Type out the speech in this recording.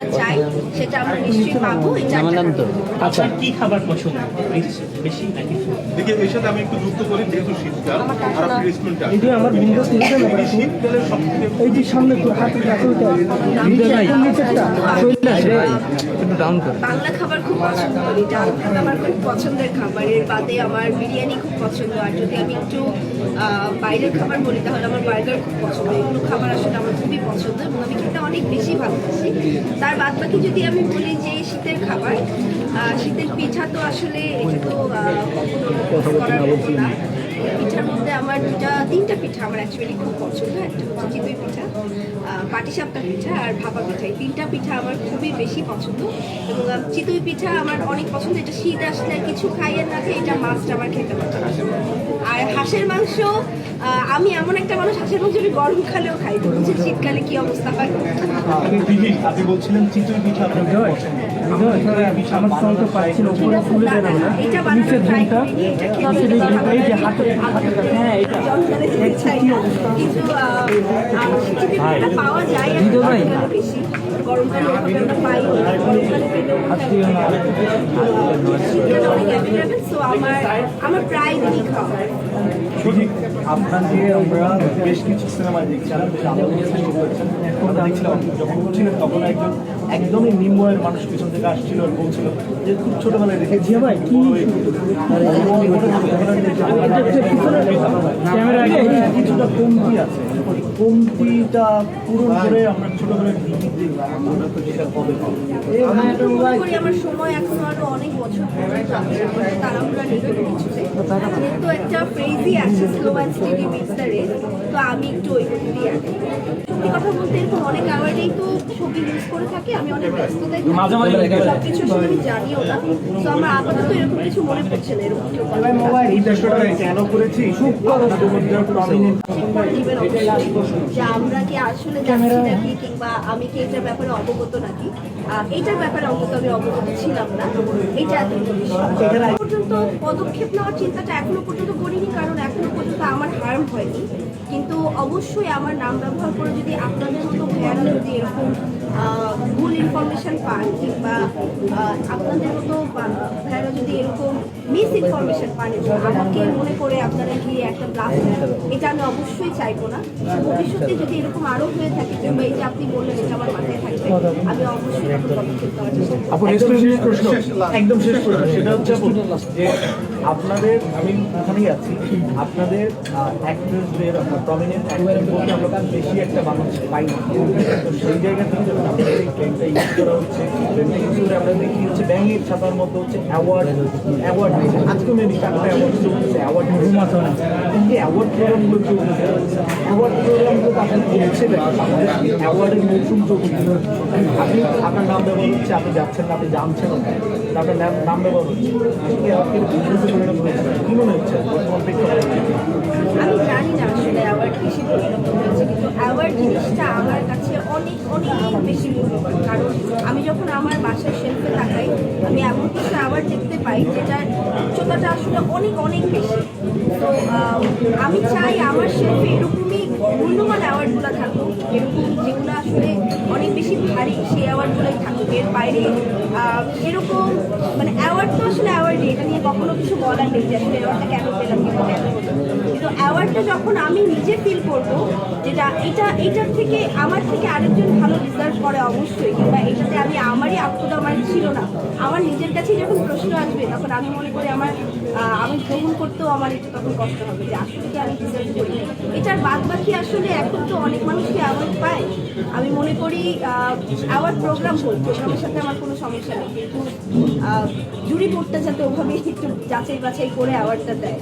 अच्छा চাই সেটা আমরা নিশ্চয়ই পাবো তো আচ্ছা। কি খাবার পছন্দ? বেশি নাকি দেখে এর সাথে আমি একটু যুক্ত করি যেহেতু শীতকাল আর আপনি এই যে আমার বিন্দু তুলতে না এই শীতকালের সব এই যে সামনে তো হাতে রাখো ওইটা নিচেরটা চলে ভাই। একটু ডাউন কর। বাংলা খাবার খুব পছন্দ করি। ডাল ভাত আমার খুব পছন্দের খাবার। এর বাদে আমার বিরিয়ানি খুব পছন্দ। আর যদি আমি একটু বাইরের খাবার বলি তাহলে আমার বার্গার খুব পছন্দ। এগুলো খাবার আসলে আমার খুবই পছন্দ এবং আমি খেতে অনেক বেশি ভালোবাসি। তার বাদ বাকি যদি আমি বলি যে শীতের খাবার শীতের পিঠা তো আসলে এটা তো করার না। পিঠার মধ্যে আমার দুটা তিনটা পিঠা আমার অ্যাকচুয়ালি খুব পছন্দ। একটা হচ্ছে চিতই পিঠা পাটিসাপটা পিঠা আর ভাপা পিঠা। এই তিনটা পিঠা আমার খুবই বেশি পছন্দ এবং চিতই পিঠা আমার অনেক পছন্দ। এটা শীত আসলে কিছু খাইয়ে না খাই এটা মাছটা আমার খেতে পছন্দ আর হাঁসের মাংস আমি এমন একটা মানুষ হাঁসের মাংস আমি গরম খালেও খাই। তো বুঝছেন শীতকালে কি অবস্থা হয়? আপনি বলছিলেন চিতই পিঠা না এটা বানানো হ্যাঁ এটা। জঙ্গলে পাওয়া যায় আর ভাই। গরমকালে বেশি গরমকালে আমরা পাই গরমকালে পেলেও শীতকালে অনেক অ্যাভেলেবেল সো আমার আমার প্রায় দিনই খাওয়া। শুধু আপনাকে আমরা বেশ কিছু সিনেমা দেখছিলাম দেখছিলাম যখন বলছিলেন তখন একজন একদমই নিম্নয়ের মানুষ পিছন থেকে আসছিল আর বলছিল যে খুব ছোটবেলায় দেখেছি জিয়া ভাই, কি? কিছুটা কমতি আছে। ওই কমতিটা পূরণ করে আমরা ছোটবেলায় আমরা মনে সময় এখনও আরও অনেক বছর পর্যন্ত আছে আমাদের তাড়াহুড়া নেই কোনো কিছুতে। যেহেতু একটা ফ্রেজই আছে slow and steady meets the race তো আমি একটু ওই কথা বলতে অনেক অ্যাওয়ার্ডেই তো ছবি ইউজ করে থাকি আমি অনেক ব্যস্ততায় মাঝে মাঝে সব কিছু আমি জানিও না। তো আমার আপাতত এরকম কিছু মনে পড়ছে না এরকম কেউ কেন করেছি? যে আমরা কি আসলে যাচ্ছি নাকি কিংবা আমি কি এটার ব্যাপারে অবগত নাকি? আহ, এইটার ব্যাপারে অন্তত আমি অবগত ছিলাম না। এটা পর্যন্ত পদক্ষেপ নেওয়ার চিন্তাটা এখনও পর্যন্ত করিনি কারণ এখনও পর্যন্ত আমার হার্ম হয়নি কিন্তু অবশ্যই আমার নাম ব্যবহার করে যদি আপনাদের মতো ভয়ানক দিয়ে এরকম ভুল ইনফরমেশন পান কিংবা আপনাদের মতো ভ্যানরা যদি এরকম মিস ইনফরমেশন পান এবং আমাকে মনে করে আপনারা গিয়ে একটা ব্লাস্ট এটা আমি অবশ্যই চাইব না। ভবিষ্যতে যদি এরকম আরও হয়ে থাকে কিংবা এই যে আপনি বললেন এটা আমার মাথায় থাকবে আমি অবশ্যই একদম শেষ প্রশ্ন একদম শেষ প্রশ্ন। সেটা হচ্ছে যে আপনাদের আমি ওখানেই আছি আপনাদের অ্যাক্ট্রেসদের প্রমিনেন্ট অ্যাক্টর বলতে আমরা বেশি একটা বাংলাদেশে পাই না। সেই জায়গা থেকে করা হচ্ছে ট্রেনটা ইউজ ছাতার মতো হচ্ছে অ্যাওয়ার্ড অ্যাওয়ার্ড আজকে মেবি চারটা অ্যাওয়ার্ড চলছে অ্যাওয়ার্ড এই অ্যাওয়ার্ড প্রোগ্রামগুলো অ্যাওয়ার্ড প্রোগ্রামগুলো আপনি অ্যাওয়ার্ডের মৌসুম চলছে নাম ব্যবহার হচ্ছে আপনি যাচ্ছেন না আপনি জানছেন না আপনার নাম ব্যবহার হচ্ছে কি মনে হচ্ছে বর্তমান প্রেক্ষাপটে আমি জানি না আসলে অ্যাওয়ার্ড কিসে পরিণত হয়েছে কিন্তু অ্যাওয়ার্ড জিনিসটা আমার কাছে অনেক অনেক বেশি মূল্যবান কারণ আমি যখন আমার বাসার শেলফে থাকাই, আমি এমন কিছু অ্যাওয়ার্ড দেখতে পাই যেটার উচ্চতাটা আসলে অনেক অনেক বেশি। তো আমি চাই আমার শেলফে এরকমই মূল্যবান অ্যাওয়ার্ডগুলো থাকুক, এরকম যেগুলো আসলে অনেক বেশি ভারী, সেই অ্যাওয়ার্ডগুলোই থাকুক। এর বাইরে এরকম মানে অ্যাওয়ার্ড তো আসলে অ্যাওয়ার্ডই এটা নিয়ে কখনো কিছু বলার নেই যে আসলে অ্যাওয়ার্ডটা কেন পেলাম কিংবা কেন কিন্তু অ্যাওয়ার্ডটা যখন আমি নিজে ফিল করব, যেটা এটা, এটার থেকে আমার থেকে আরেকজন ভালো রিজার্ভ করে অবশ্যই, কিংবা এটাতে আমি আমারই আত্মদা আমার ছিল না। আমার নিজের কাছে যখন প্রশ্ন আসবে, তখন আমি মনে করি আমার আমি গ্রহণ করতেও আমার একটু তখন কষ্ট হবে যে আসলে কি আমি ডিজার্ভ করি এটার বাদ বাকি আসলে এখন তো অনেক মানুষই অ্যাওয়ার্ড পায়। আমি মনে করি অ্যাওয়ার্ড প্রোগ্রাম হোক প্রোগ্রামের সাথে আমার কোনো সমস্যা নেই, কিন্তু জুরি বোর্ডটা যাতে ওভাবে একটু যাচাই বাছাই করে অ্যাওয়ার্ডটা দেয়।